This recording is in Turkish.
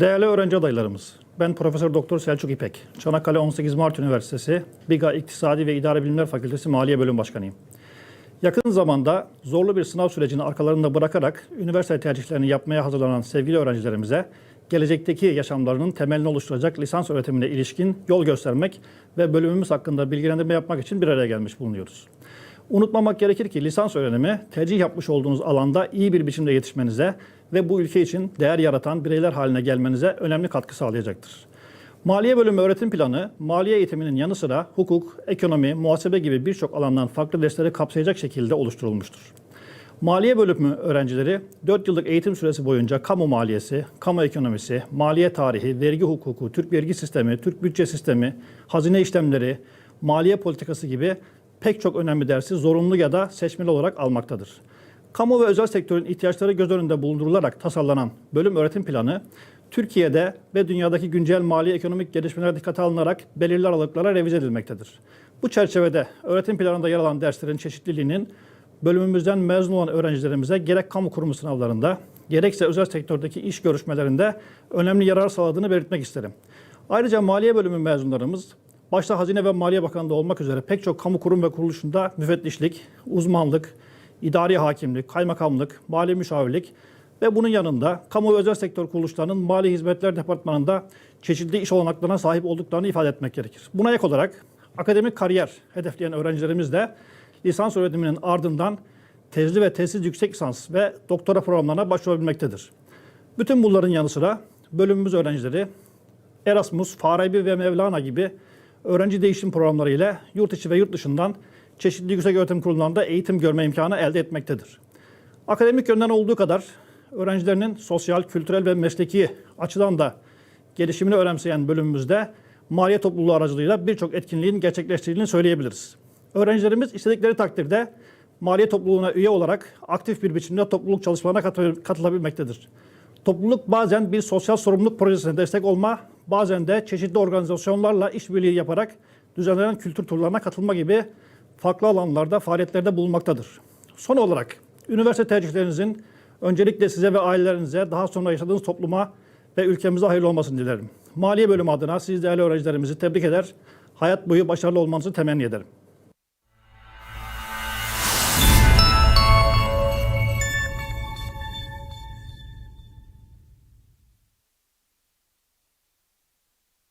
Değerli öğrenci adaylarımız, ben Profesör Doktor Selçuk İpek, Çanakkale 18 Mart Üniversitesi BİGA İktisadi ve İdare Bilimler Fakültesi Maliye Bölüm Başkanıyım. Yakın zamanda zorlu bir sınav sürecini arkalarında bırakarak üniversite tercihlerini yapmaya hazırlanan sevgili öğrencilerimize gelecekteki yaşamlarının temelini oluşturacak lisans öğretimine ilişkin yol göstermek ve bölümümüz hakkında bilgilendirme yapmak için bir araya gelmiş bulunuyoruz. Unutmamak gerekir ki lisans öğrenimi tercih yapmış olduğunuz alanda iyi bir biçimde yetişmenize ve bu ülke için değer yaratan bireyler haline gelmenize önemli katkı sağlayacaktır. Maliye bölümü öğretim planı, maliye eğitiminin yanı sıra hukuk, ekonomi, muhasebe gibi birçok alandan farklı dersleri kapsayacak şekilde oluşturulmuştur. Maliye bölümü öğrencileri 4 yıllık eğitim süresi boyunca kamu maliyesi, kamu ekonomisi, maliye tarihi, vergi hukuku, Türk vergi sistemi, Türk bütçe sistemi, hazine işlemleri, maliye politikası gibi pek çok önemli dersi zorunlu ya da seçmeli olarak almaktadır. Kamu ve özel sektörün ihtiyaçları göz önünde bulundurularak tasarlanan bölüm öğretim planı, Türkiye'de ve dünyadaki güncel mali ekonomik gelişmeler dikkate alınarak belirli aralıklarla revize edilmektedir. Bu çerçevede öğretim planında yer alan derslerin çeşitliliğinin bölümümüzden mezun olan öğrencilerimize gerek kamu kurumu sınavlarında gerekse özel sektördeki iş görüşmelerinde önemli yarar sağladığını belirtmek isterim. Ayrıca maliye bölümü mezunlarımız başta Hazine ve Maliye Bakanlığı olmak üzere pek çok kamu kurum ve kuruluşunda müfettişlik, uzmanlık, idari hakimlik, kaymakamlık, mali müşavirlik ve bunun yanında kamu ve özel sektör kuruluşlarının mali hizmetler departmanında çeşitli iş olanaklarına sahip olduklarını ifade etmek gerekir. Buna ek olarak akademik kariyer hedefleyen öğrencilerimiz de lisans öğretiminin ardından tezli ve tezsiz yüksek lisans ve doktora programlarına başvurabilmektedir. Bütün bunların yanı sıra bölümümüz öğrencileri Erasmus, Farabi ve Mevlana gibi öğrenci değişim programları ile yurt içi ve yurt dışından çeşitli yüksek öğretim kurumlarında eğitim görme imkanı elde etmektedir. Akademik yönden olduğu kadar öğrencilerinin sosyal, kültürel ve mesleki açıdan da gelişimini önemseyen bölümümüzde maliye topluluğu aracılığıyla birçok etkinliğin gerçekleştirildiğini söyleyebiliriz. Öğrencilerimiz istedikleri takdirde maliye topluluğuna üye olarak aktif bir biçimde topluluk çalışmalarına katı- katılabilmektedir. Topluluk bazen bir sosyal sorumluluk projesine destek olma, bazen de çeşitli organizasyonlarla işbirliği yaparak düzenlenen kültür turlarına katılma gibi farklı alanlarda faaliyetlerde bulunmaktadır. Son olarak üniversite tercihlerinizin öncelikle size ve ailelerinize, daha sonra yaşadığınız topluma ve ülkemize hayırlı olmasını dilerim. Maliye bölümü adına siz değerli öğrencilerimizi tebrik eder, hayat boyu başarılı olmanızı temenni ederim.